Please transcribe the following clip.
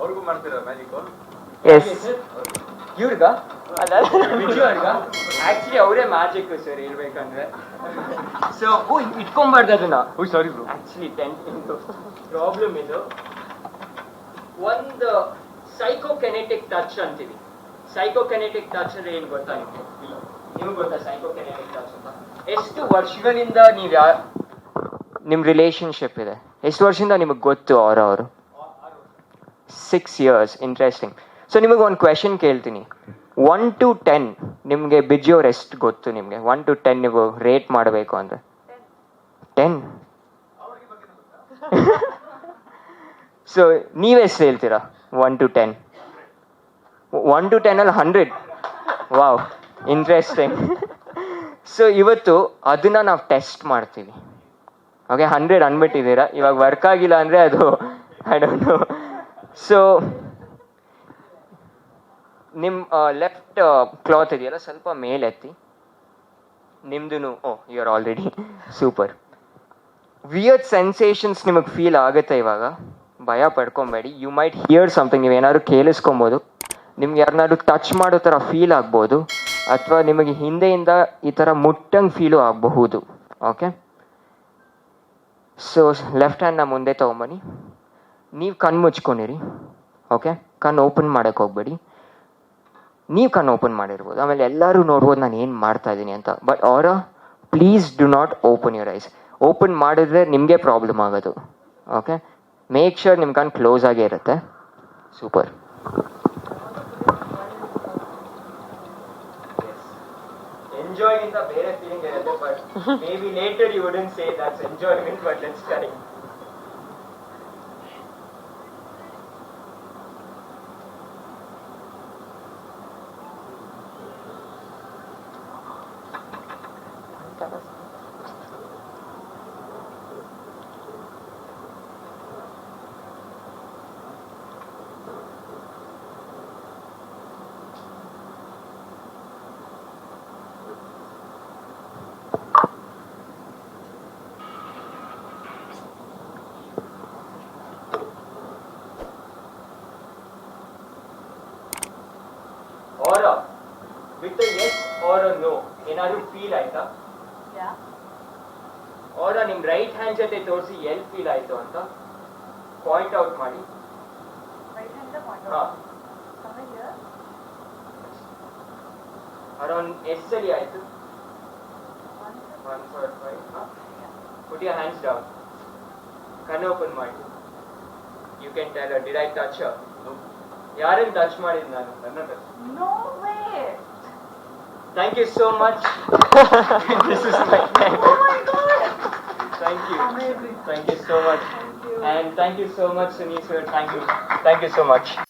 ಅವ್ರಿಗೂ ಮಾಡ್ತೀರಾ magic S ಇವ್ರಿಗ? ಅಲ್ಲ ಅವ್ರಿಗ? ಆಕ್ಚುಲಿ ಅವರೇ ಮ್ಯಾಜಿಕ್ ಸರ್ ಹೇಳ್ಬೇಕಂದ್ರೆ ಸೊ ಓ ಇಟ್ಕೊಂಬಾರ್ದು ಅದನ್ನ. Oh sorry bro actually problem ಇದು. ಒಂದು ಸೈಕೋಕೆನೆಟಿಕ್ ಟಚ್ ಅಂತೀವಿ. ಸೈಕೋಕೆನೆಟಿಕ್ ಟಚ್ ಅಂದ್ರೆ ಏನ್ ಗೊತ್ತಾ ನಿಮ್ಗೆ ನಿಮ್ಗೆ ಗೊತ್ತಾ ಸೈಕೋಕೆನೆಟಿಕ್ ಟಚ್ ಅಂತ? ಎಷ್ಟು ವರ್ಷಗಳಿಂದ ನೀವು ಯಾ ನಿಮ್ ರಿಲೇಶನ್ಶಿಪ್ ಇದೆ. ಎಷ್ಟು ವರ್ಷದಿಂದ ನಿಮಗೆ ಗೊತ್ತು ಅವರವರು? ಅವರು ಸಿಕ್ಸ್ ಇಯರ್ಸ್ ಇಂಟ್ರೆಸ್ಟಿಂಗ್ ಸೊ ನಿಮಗೆ ಒಂದು ಕ್ವೆಶನ್ ಕೇಳ್ತೀನಿ. ಒನ್ ಟು ಟೆನ್ ನಿಮಗೆ ಬಿಜಿಯವ್ರು ಎಷ್ಟು ಗೊತ್ತು ನಿಮಗೆ? ಒನ್ ಟು ಟೆನ್ ನೀವು ರೇಟ್ ಮಾಡಬೇಕು ಅಂದರೆ? ಟೆನ್ ಸೊ ನೀವೆಷ್ಟು ಹೇಳ್ತೀರಾ? One to ten one to ಟೆನಲ್ಲಿ hundred wow interesting so ಇವತ್ತು ಅದನ್ನ ನಾವು ಟೆಸ್ಟ್ ಮಾಡ್ತೀವಿ. ಓಕೆ ಹಂಡ್ರೆಡ್ ಅನ್ಬಿಟ್ಟಿದ್ದೀರಾ ಇವಾಗ ವರ್ಕ್ ಆಗಿಲ್ಲ ಅಂದರೆ ಅದು ಐ ಡೋಂಟ್ ನೋ ಸೊ ನಿಮ್ಮ ಲೆಫ್ಟ್ ಕ್ಲಾತ್ ಇದೆಯಲ್ಲ, ಸ್ವಲ್ಪ ಮೇಲೆತ್ತಿ ನಿಮ್ದು ಓ you are already super weird sensations ನಿಮಗೆ ಫೀಲ್ ಆಗುತ್ತೆ ಇವಾಗ. ಭಯ ಪಡ್ಕೊಬೇಡಿ. ಯು ಮೈಟ್ ಹಿಯರ್ ಸಮಥಿಂಗ್ ನೀವು ಏನಾದ್ರು ಕೇಳಿಸ್ಕೊಬೋದು. ನಿಮ್ಗೆ ಯಾರನ್ನಾದ್ರು ಟಚ್ ಮಾಡೋ ಥರ ಫೀಲ್ ಆಗ್ಬೋದು. ಅಥವಾ ನಿಮಗೆ ಹಿಂದೆಯಿಂದ ಈ ಥರ ಮುಟ್ಟಂಗೆ ಫೀಲು ಆಗಬಹುದು. ಓಕೆ ಸೊ ಲೆಫ್ಟ್ ಹ್ಯಾಂಡ್ನ ಮುಂದೆ ತೊಗೊಂಬನ್ನಿ. ನೀವು ಕಣ್ಣು ಮುಚ್ಕೊಂಡಿರಿ. ಓಕೆ ಕಣ್ಣು ಓಪನ್ ಮಾಡೋಕ್ಕೆ ಹೋಗ್ಬೇಡಿ. ನೀವು ಕಣ್ಣು ಓಪನ್ ಮಾಡಿರ್ಬೋದು. ಆಮೇಲೆ ಎಲ್ಲರೂ ನೋಡ್ಬೋದು ನಾನು ಏನು ಮಾಡ್ತಾ ಇದ್ದೀನಿ ಅಂತ. ಬಟ್ ಅವರ please do not open your eyes open ಮಾಡಿದ್ರೆ ನಿಮಗೆ ಪ್ರಾಬ್ಲಮ್ ಆಗೋದು. ಓಕೆ ಮೇಕ್ ಶೋರ್ ನಿಮ್ಮ ಕಣ್ಣು ಕ್ಲೋಸ್ ಆಗೇ ಇರುತ್ತೆ. ಸೂಪರ್ ಎಂಜಾಯ್ಗಿಂತ ಬೇರೆ ಫೀಲಿಂಗ್ ಇರುತ್ತೆ but maybe later you wouldn't say that's enjoyment but let's try with S R no ಏನಾದ್ರು ಫೀಲ್ ಆಯ್ತಾ Yeah. ಆರ ನಿಮ್ ರೈಟ್ ಹ್ಯಾಂಡ್ ಜೊತೆ ತೋರಿಸಿ ಎಲ್ ಫೀಲ್ ಆಯ್ತು ಅಂತ ಪಾಯಿಂಟ್ ಔಟ್ ಮಾಡಿ Right hand the point ಹಾ out. Somewhere here. Around S ಅಲ್ಲಿ ಆಯ್ತು One, one four five yeah. Put your hands down ಕಣ್ಣು ಓಪನ್ ಮಾಡಿ you can tell did I touch ಯಾರನ್ನು ಟಚ್ ಮಾಡಿದ್ ನಾನು ನನ್ನ touch. Thank you so much. this is my favorite. Oh my god! Thank you. Amazing. Thank you so much. Thank you. And thank you so much, Sunil sir. Thank you. Thank you so much.